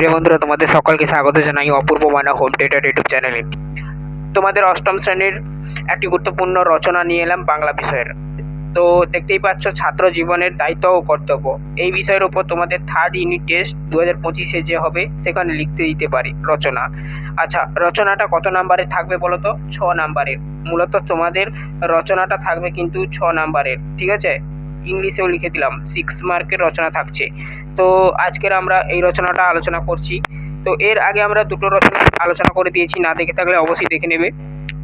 প্রিয় বন্ধুরা, তোমাদের সকলকে স্বাগত জানাই অপূর্ব মানা হোম থিয়েটার ইউটিউব চ্যানেলে তোমাদের অষ্টম শ্রেণির একটি গুরুত্বপূর্ণ রচনা নিয়ে এলাম বাংলা বিষয়ের। তো দেখতেই পাচ্ছ, ছাত্র জীবনের দায়িত্ব ও কর্তব্য। এই বিষয়ের উপর তোমাদের থার্ড ইউনিট টেস্ট দু হাজার পঁচিশে যে হবে, সেখানে লিখতে দিতে পারি রচনা। আচ্ছা রচনাটা কত নাম্বারে থাকবে বলো তো? ছ নাম্বারের। মূলত তোমাদের রচনাটা থাকবে কিন্তু ছ নাম্বারের, ঠিক আছে? ইংলিশেও লিখে দিলাম সিক্স মার্কের রচনা থাকছে। তো আজকের আমরা এই রচনাটা আলোচনা করছি। তো এর আগে আমরা দুটো রচনা আলোচনা করে দিয়েছি, না দেখে থাকলে অবশ্যই দেখে নেবে।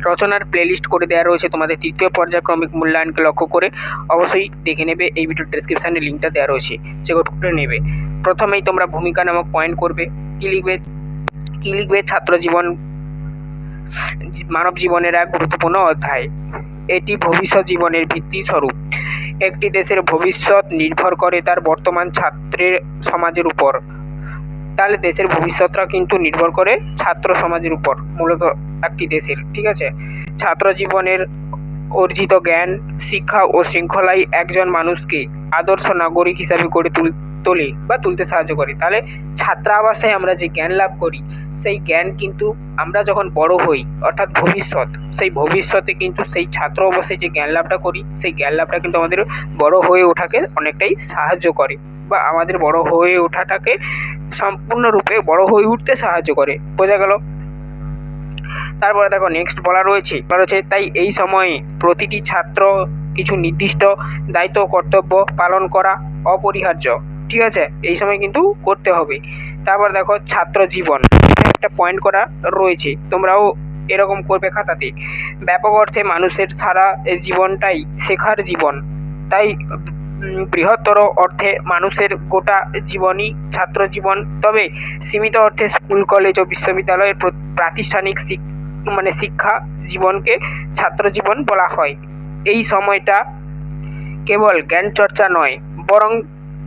রচনার প্লেলিস্ট করে দেওয়া রয়েছে তোমাদের তৃতীয় পর্যায়ক্রমিক মূল্যায়নকে লক্ষ্য করে। অবশ্যই দেখে নেবে, এই ভিডিও ডেসক্রিপশানে লিঙ্কটা দেওয়া রয়েছে করে নেবে। প্রথমেই তোমরা ভূমিকা নামক পয়েন্ট করবে, কী লিখবে কী লিখবে ছাত্র জীবন, মানব জীবনের এক গুরুত্বপূর্ণ অধ্যায়। এটি ভবিষ্যৎ জীবনের ভিত্তি স্বরূপ। একটি দেশের ভবিষ্যৎ নির্ভর করে তার বর্তমান ছাত্রের সমাজের উপর। তাহলে দেশের ভবিষ্যৎটা কিন্তু নির্ভর করে ছাত্র সমাজের উপর, মূলত একটি দেশের, ঠিক আছে? ছাত্র জীবনের অর্জিত জ্ঞান, শিক্ষা ও শৃঙ্খলাই একজন মানুষকে আদর্শ নাগরিক হিসাবে গড়ে তুল, তোলে বা তুলতে সাহায্য করে। তাহলে ছাত্রাবাসে আমরা যে জ্ঞান লাভ করি সেই জ্ঞান কিন্তু আমরা যখন বড় হই, অর্থাৎ ভবিষ্যৎ, সেই ভবিষ্যতে কিন্তু সেই ছাত্র অবস্থায় যে জ্ঞান লাভটা করি, সেই জ্ঞান লাভটা কিন্তু আমাদের বড় হয়ে ওঠাকে অনেকটাই সাহায্য করে বা আমাদের বড় হয়ে ওঠাটাকে সম্পূর্ণরূপে বড় হয়ে উঠতে সাহায্য করে। বোঝা গেল? তারপরে দেখো নেক্সট বলা রয়েছে বলা রয়েছে, তাই এই সময়ে প্রতিটি ছাত্র কিছু নির্দিষ্ট দায়িত্ব কর্তব্য পালন করা অপরিহার্য। ঠিক আছে? এই সময় কিন্তু করতে হবে। তারপর দেখো, ছাত্র জীবন। একটা পয়েন্ট করা রয়েছে। তোমরাও এরকম করবে খাতাতে। ব্যাপক অর্থে মানুষের সারা জীবনটাই শেখার জীবন। তাই বৃহত্তর অর্থে মানুষের গোটা জীবনই ছাত্র জীবন তবে সীমিত অর্থে স্কুল, কলেজ ও বিশ্ববিদ্যালয়ের প্রাতিষ্ঠানিক মানে শিক্ষা জীবনকে ছাত্র জীবন বলা হয়। এই সময়টা কেবল জ্ঞান চর্চা নয়, বরং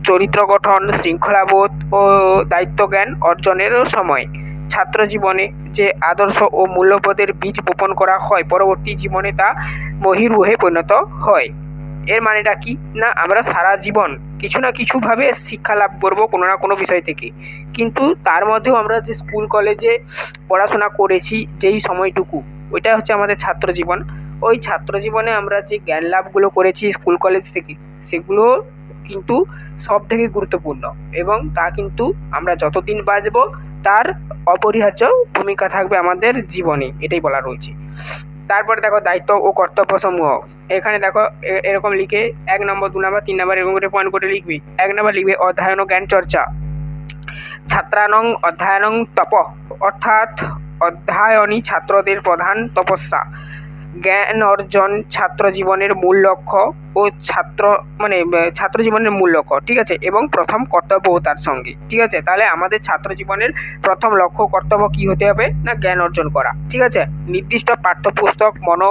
চরিত্র গঠন, শৃঙ্খলাবোধ ও দায়িত্ব জ্ঞান অর্জনেরও সময়। ছাত্র জীবনে যে আদর্শ ও মূল্যবোধের বীজ বপন করা হয়, পরবর্তী জীবনে তা বহির্মুহে পরিণত হয়। এর মানেটা কি? না, আমরা সারা জীবন কিছু না কিছুভাবে শিক্ষা লাভ করব কোনো না কোনো বিষয় থেকে। কিন্তু তার মধ্যেও আমরা যে স্কুল, কলেজে পড়াশোনা করেছি যেই সময়টুকু ওইটা হচ্ছে আমাদের ছাত্র জীবন ওই ছাত্র জীবনে আমরা যে জ্ঞান লাভগুলো করেছি স্কুল, কলেজ থেকে, সেগুলো কিন্তু সব থেকে গুরুত্বপূর্ণ এবং তা কিন্তু আমরা যতদিন বাঁচব, তার অপরিহার্য ভূমিকা থাকবে আমাদের জীবনে, এটাই বলা রয়েছে। তারপরে দেখো দায়িত্ব ও কর্তব্য সমূহ। এখানে দেখো এরকম লিখে এক নম্বর, দু নম্বর, তিন নম্বর এরকম করে পয়েন্ট করে লিখবি। এক নম্বর লিখবে অধ্যয়ন জ্ঞান চর্চা। ছাত্রানং অধ্যয়নং তপ, অর্থাৎ অধ্যয়নই ছাত্রদের প্রধান তপস্যা। জ্ঞান অর্জন ছাত্র জীবনের মূল লক্ষ্য ও ছাত্র মানে ছাত্র জীবনের মূল লক্ষ্য, ঠিক আছে? এবং প্রথম কর্তব্য তার সঙ্গে, ঠিক আছে? তাহলে আমাদের ছাত্র জীবনের প্রথম লক্ষ্য কর্তব্য কি হতে হবে? না, জ্ঞান অর্জন করা, ঠিক আছে? নির্দিষ্ট পাঠ্যপুস্তক মনো,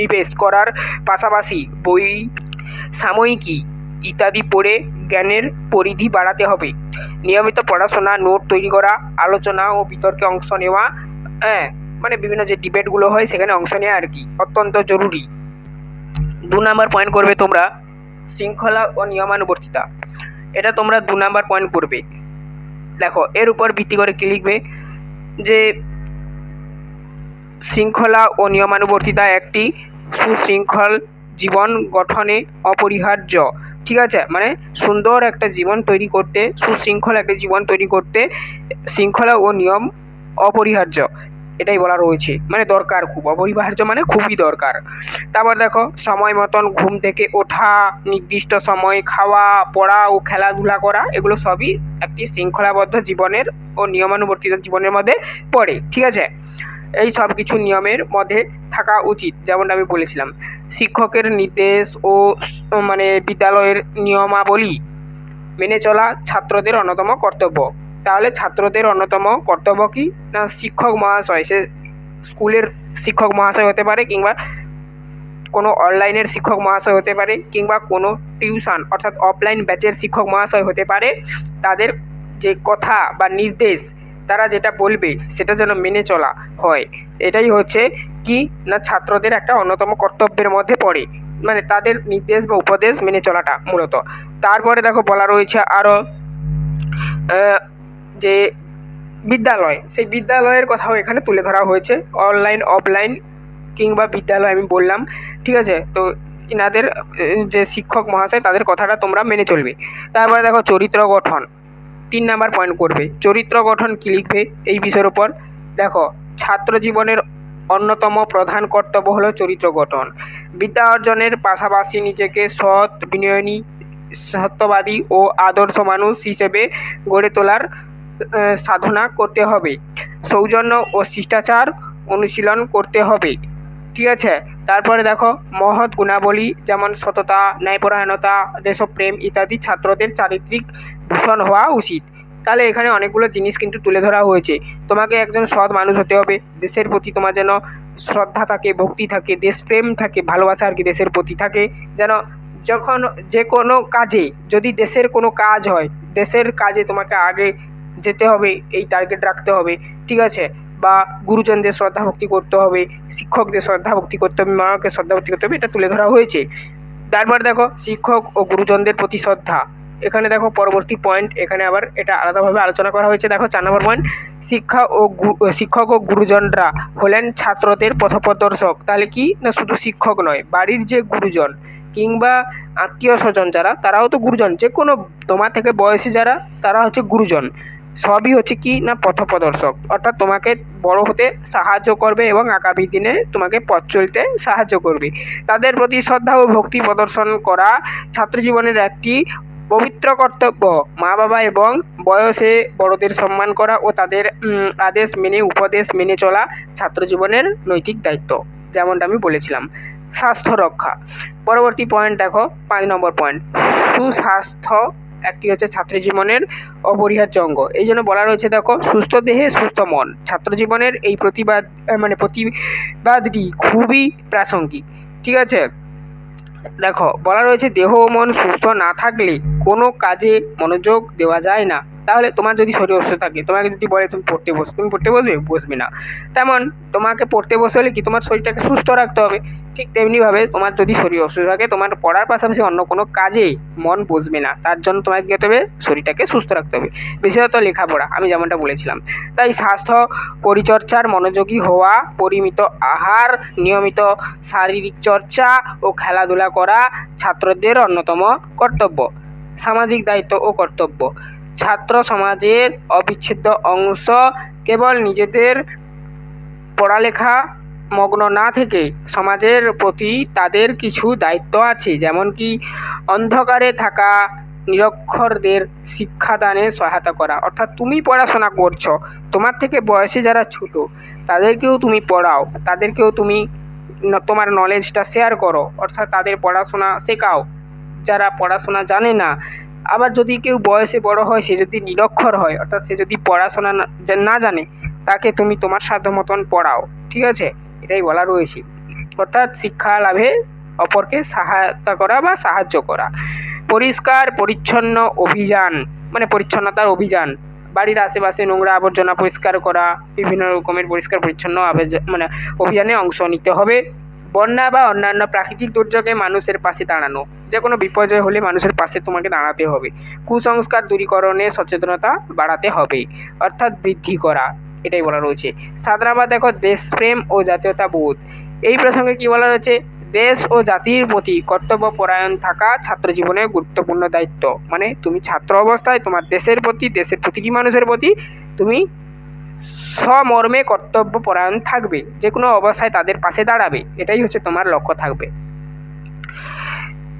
নিবেশ করার পাশাপাশি বই, সাময়িকী ইত্যাদি পড়ে জ্ঞানের পরিধি বাড়াতে হবে। নিয়মিত পড়াশোনা, নোট তৈরি করা, আলোচনা ও বিতর্কে অংশ নেওয়া হ্যাঁ মানে বিভিন্ন যে ডিবেটগুলো হয় সেখানে অংশ নেওয়া আর কি, অত্যন্ত জরুরি। দু নাম্বার পয়েন্ট করবে তোমরা, শৃঙ্খলা ও নিয়মানুবর্তিতা। এটা তোমরা দু নাম্বার পয়েন্ট করবে। দেখো, এর উপর ভিত্তি করে কি লিখবে? যে শৃঙ্খলা ও নিয়মানুবর্তিতা একটি সুশৃঙ্খল জীবন গঠনে অপরিহার্য। ঠিক আছে? মানে সুন্দর একটা জীবন তৈরি করতে, সুশৃঙ্খল একটা জীবন তৈরি করতে শৃঙ্খলা ও নিয়ম অপরিহার্য। এটাই বলা রয়েছে। মানে দরকার খুব, অপরিহার্য মানে খুবই দরকার। তারপর দেখো, সময় মতন ঘুম থেকে ওঠা, নির্দিষ্ট সময় খাওয়া, পড়া ও খেলাধুলা করা, এগুলো সবই একটি শৃঙ্খলাবদ্ধ জীবনের ও নিয়মানুবর্তিত জীবনের মধ্যে পড়ে, ঠিক আছে? এই সব কিছু নিয়মের মধ্যে থাকা উচিত, যেমনটা আমি বলেছিলাম। শিক্ষকের নির্দেশ ও মানে বিদ্যালয়ের নিয়মাবলী মেনে চলা ছাত্রদের অন্যতম কর্তব্য। তাহলে ছাত্রদের অন্যতম কর্তব্য কি? না শিক্ষক মহাশয়? সে স্কুলের শিক্ষক মহাশয় হতে পারে কিংবা কোনো অনলাইনের শিক্ষক মহাশয় হতে পারে কিংবা কোনো টিউশন অর্থাৎ অফলাইন ব্যাচের শিক্ষক মহাশয় হতে পারে। তাদের যে কথা বা নির্দেশ, তারা যেটা বলবে সেটা যেন মেনে চলা হয়। এটাই হচ্ছে কি? না ছাত্রদের একটা অন্যতম কর্তব্যের মধ্যে পড়ে। মানে তাদের নির্দেশ বা উপদেশ মেনে চলাটা মূলত। তারপরে দেখো বলা রয়েছে আরও যে বিদ্যালয়, সেই বিদ্যালয়ের কথাও এখানে তুলে ধরা হয়েছে। অনলাইন অফলাইন কিংবা বিদ্যালয় আমি বললাম, ঠিক আছে? তো এনাদের যে শিক্ষক মহাশয়, তাদের কথাটা তোমরা মেনে চলবে। তারপরে দেখো চরিত্র গঠন। তিন নাম্বার পয়েন্ট করবে। চরিত্র গঠন কী লিখবে? এই বিষয়ের উপর দেখো, ছাত্র জীবনের অন্যতম প্রধান কর্তব্য হলো চরিত্র গঠন। বিদ্যা অর্জনের পাশাপাশি নিজেকে সৎ বিনয়নী সত্যবাদী ও আদর্শ মানুষ হিসেবে গড়ে তোলার সাধনা করতে হবে। সৌজন্য ও শিষ্টাচার অনুশীলন করতে হবে। ঠিক আছে? তারপরে দেখো, মহৎ গুণাবলী যেমন সততা, ন্যায়পরায়ণতা, দেশপ্রেম ইত্যাদি ছাত্রদের চারিত্রিক ভূষণ হওয়া উচিত। তাহলে এখানে অনেকগুলো জিনিস কিন্তু তুলে ধরা হয়েছে। তোমাকে একজন সৎ মানুষ হতে হবে। দেশের প্রতি তোমার যেন শ্রদ্ধা থাকে, ভক্তি থাকে, দেশপ্রেম থাকে, ভালোবাসা আর কি দেশের প্রতি থাকে। যেন যখন যে কোনো কাজে, যদি দেশের কোনো কাজ হয়, দেশের কাজে তোমাকে আগে যেতে হবে, এই টার্গেট রাখতে হবে, ঠিক আছে? বা গুরুজনদের শ্রদ্ধা ভক্তি করতে হবে, শিক্ষকদের শ্রদ্ধা ভক্তি করতে হবে, মাকে শ্রদ্ধা ভক্তি করতে হবে, এটা তুলে ধরা হয়েছে। তারপর দেখো, শিক্ষক ও গুরুজনদের প্রতি শ্রদ্ধা। এখানে দেখো পরবর্তী পয়েন্ট এখানে আবার এটা আলাদাভাবে আলোচনা করা হয়েছে। দেখো, চার নম্বর পয়েন্ট শিক্ষা ও শিক্ষক ও গুরুজনরা হলেন ছাত্রদের পথপ্রদর্শক। তাহলে কি? না শুধু শিক্ষক নয়, বাড়ির যে গুরুজন কিংবা আত্মীয় স্বজন যারা, তারাও তো গুরুজন। যে কোনো তোমার থেকে বয়সী যারা, তারা হচ্ছে গুরুজন। সবই হচ্ছে কি না পথপ্রদর্শক? অর্থাৎ তোমাকে বড় হতে সাহায্য করবে এবং আগামী দিনে তোমাকে পথ চলতে সাহায্য করবে। তাদের প্রতি শ্রদ্ধা ও ভক্তি প্রদর্শন করা ছাত্র জীবনের একটি পবিত্র কর্তব্য। মা বাবা এবং বয়সে বড়দের সম্মান করা ও তাদের আদেশ মেনে, উপদেশ মেনে চলা ছাত্র জীবনের নৈতিক দায়িত্ব, যেমনটা আমি বলেছিলাম। স্বাস্থ্য রক্ষা। পরবর্তী পয়েন্ট দেখো, পাঁচ নম্বর পয়েন্ট সুস্বাস্থ্য একটি হচ্ছে ছাত্র জীবনের অপরিহার্য অঙ্গ। এই জন্য বলা রয়েছে, দেখো, সুস্থ দেহে সুস্থ মন। ছাত্র জীবনের এই প্রতিবাদ মানে প্রতিবাদটি খুবই প্রাসঙ্গিক, ঠিক আছে? দেখো, বলা রয়েছে, দেহ ও মন সুস্থ না থাকলে কোনো কাজে মনোযোগ দেওয়া যায় না। তাহলে তোমার যদি শরীর অসুস্থ থাকে, তোমাকে যদি বলে তুমি পড়তে বসো তুমি পড়তে বসবে? বসবে না। তেমন তোমাকে পড়তে বসে হলে কি তোমার শরীরটাকে সুস্থ রাখতে হবে? ঠিক তেমনিভাবে তোমার যদি শরীর অসুস্থ থাকে, তোমার পড়ার পাশাপাশি অন্য কোনো কাজে মন বসবে না। তার জন্য তোমাকে কী হতে হবে? শরীরটাকে সুস্থ রাখতে হবে। বিশেষত লেখাপড়া, আমি যেমনটা বলেছিলাম। তাই স্বাস্থ্য পরিচর্চার মনোযোগী হওয়া, পরিমিত আহার, নিয়মিত শারীরিক চর্চা ও খেলাধুলা করা ছাত্রদের অন্যতম কর্তব্য। সামাজিক দায়িত্ব ও কর্তব্য। ছাত্র সমাজের অবিচ্ছেদ্য অংশ কেবল নিজেদের পড়ালেখা মগ্ন না থেকে সমাজের প্রতি তাদের কিছু দায়িত্ব আছে যেমন কি অন্ধকারে থাকা নিরক্ষরদের শিক্ষাদানে সহায়তা করা। অর্থাৎ তুমি পড়াশোনা করছ, তোমার থেকে বয়সে যারা ছোট, তাদেরকেও তুমি পড়াও, তাদেরকেও তুমি তোমার নলেজটা শেয়ার করো। অর্থাৎ তাদের পড়াশোনা শেখাও। যারা পড়াশোনা জানে না আবার যদি কেউ বয়সে বড় হয়, সে যদি নিরক্ষর হয়, অর্থাৎ সে যদি পড়াশোনা না- জানে, তাকে তুমি তোমার সাধ্য মতন পড়াও। ঠিক আছে? এটাই বলা রয়েছে। অর্থাৎ শিক্ষা লাভে অপরকে সহায়তা করা বা সাহায্য করা। পরিষ্কার, পরিচ্ছন্ন অভিযান মানে পরিচ্ছন্নতার অভিযান। বাড়ির আশেপাশে নোংরা আবর্জনা পরিষ্কার করা, বিভিন্ন রকমের পরিষ্কার, পরিচ্ছন্ন মানে অভিযানে অংশ নিতে হবে। বন্যা বা অন্যান্য প্রাকৃতিক দুর্যোগে মানুষের পাশে দাঁড়ানো। যে কোনো বিপর্যয় হলে মানুষের পাশে তোমাকে দাঁড়াতে হবে। কুসংস্কার দূরীকরণে সচেতনতা বাড়াতে হবে, অর্থাৎ বৃদ্ধি করা, এটাই বলা রয়েছে। সাধারণত দেখো, দেশপ্রেম ও জাতীয়তা বোধ এই প্রসঙ্গে কি বলা রয়েছে? দেশ ও জাতির প্রতি কর্তব্য পরায়ণ থাকা ছাত্র জীবনের গুরুত্বপূর্ণ দায়িত্ব। মানে তুমি ছাত্র অবস্থায় তোমার দেশের প্রতি, দেশের প্রতিটি মানুষের প্রতি? তুমি সমর্মে কর্তব্য পরায়ণ থাকবে। যে কোনো অবস্থায় তাদের পাশে দাঁড়াবে। এটাই হচ্ছে তোমার লক্ষ্য থাকবে।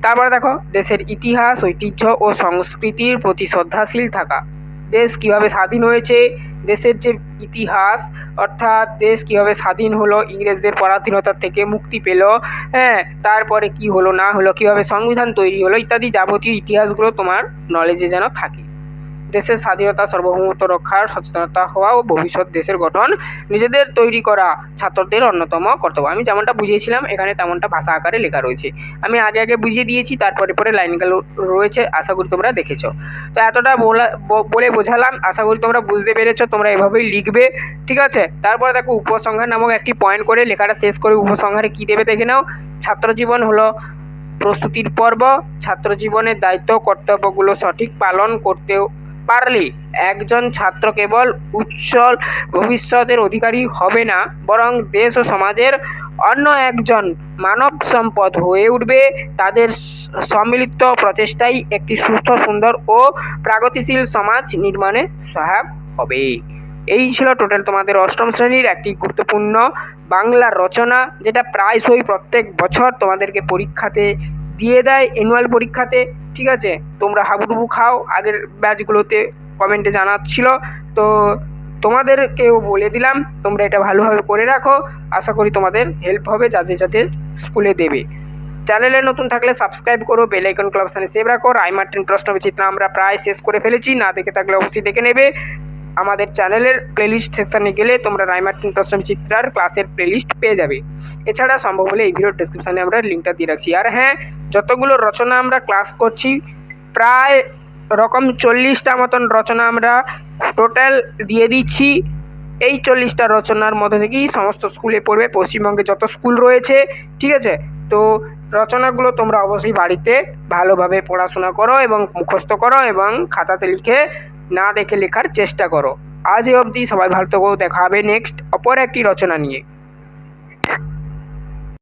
তারপরে দেখো, দেশের ইতিহাস, ঐতিহ্য ও সংস্কৃতির প্রতি শ্রদ্ধাশীল থাকা। দেশ কীভাবে স্বাধীন হয়েছে? দেশের যে ইতিহাস, অর্থাৎ দেশ কীভাবে স্বাধীন হলো, ইংরেজদের পরাধীনতা থেকে মুক্তি পেল হ্যাঁ তারপরে কি হলো, না হলো, কীভাবে সংবিধান তৈরি হলো, ইত্যাদি যাবতীয় ইতিহাসগুলো তোমার নলেজে যেন থাকে। দেশের স্বাধীনতা, সার্বভৌমত্ব রক্ষার সচেতনতা হওয়া ও ভবিষ্যৎ দেশের গঠন নিজেদের তৈরি করা ছাত্রদের অন্যতম কর্তব্য। আমি যেমনটা বুঝিয়েছিলাম, এখানে তেমনটা ভাষা আকারে লেখা রয়েছে। আমি আগে আগে বুঝিয়ে দিয়েছি, তারপরে পরে লাইনগুলো রয়েছে, আশা করি তোমরা দেখেছ। তো এতটা বলা বলে বোঝালাম, আশা করি তোমরা বুঝতে পেরেছ, তোমরা এভাবেই লিখবে, ঠিক আছে? তারপরে দেখো, উপসংহার নামক একটি পয়েন্ট করে লেখাটা শেষ করে উপসংহারে কী দেবে দেখে নাও। ছাত্র জীবন হলো প্রস্তুতির পর্ব। ছাত্র জীবনের দায়িত্ব কর্তব্যগুলো সঠিক পালন করতে পারলে একজন ছাত্র কেবল উজ্জ্বল ভবিষ্যতের অধিকারী হবে না, বরং দেশ ও সমাজের অন্য একজন মানব সম্পদ হয়ে উঠবে। তাদের সম্মিলিত প্রচেষ্টাই একটি সুস্থ, সুন্দর ও প্রাগতিশীল সমাজ নির্মাণে সহায়ক হবে। এই ছিল টোটাল তোমাদের অষ্টম শ্রেণির একটি গুরুত্বপূর্ণ বাংলা রচনা, যেটা প্রায়শই প্রত্যেক বছর তোমাদেরকে পরীক্ষাতে দিয়ে দেয় অ্যানুয়াল পরীক্ষাতে, ঠিক আছে? তোমরা হাবুডুবু খাও। আগের ব্যাচগুলোতে কমেন্টে জানাচ্ছিল। তো তোমাদেরকেও বলে দিলাম, তোমরা এটা ভালোভাবে করে রাখো। আশা করি তোমাদের হেল্প হবে যাতে যাতে স্কুলে দেবে। চ্যানেলে নতুন থাকলে সাবস্ক্রাইব করো বেল আইকন সেভ রাখো। রাইমার্টিন প্রশ্ন বিচিত্রা আমরা প্রায় শেষ করে ফেলেছি। না দেখে থাকলে অবশ্যই দেখে নেবে। আমাদের চ্যানেলের প্লেলিস্ট সেকশানে গেলে তোমরা রাইমার্টিন প্রশ্ন চিত্রার ক্লাসের প্লেলিস্ট পেয়ে যাবে। এছাড়া সম্ভব হলে এই ভিডিওর ডেসক্রিপশানে আমরা লিঙ্কটা দিয়ে রাখছি। আর হ্যাঁ যতগুলো রচনা আমরা ক্লাস করছি, প্রায় রকম চল্লিশটা মতন রচনা আমরা টোটাল দিয়ে দিচ্ছি। এই চল্লিশটা রচনার মধ্যে থেকেই সমস্ত স্কুলে পড়বে। পশ্চিমবঙ্গে যত স্কুল রয়েছে, ঠিক আছে? তো রচনাগুলো তোমরা অবশ্যই বাড়িতে ভালোভাবে পড়াশোনা করো এবং মুখস্থ করো এবং খাতাতে লিখে না দেখে লেখার চেষ্টা করো। আজ অবধি সবাই ভালো থেকো, দেখা হবে নেক্সট অপর একটি রচনা নিয়ে।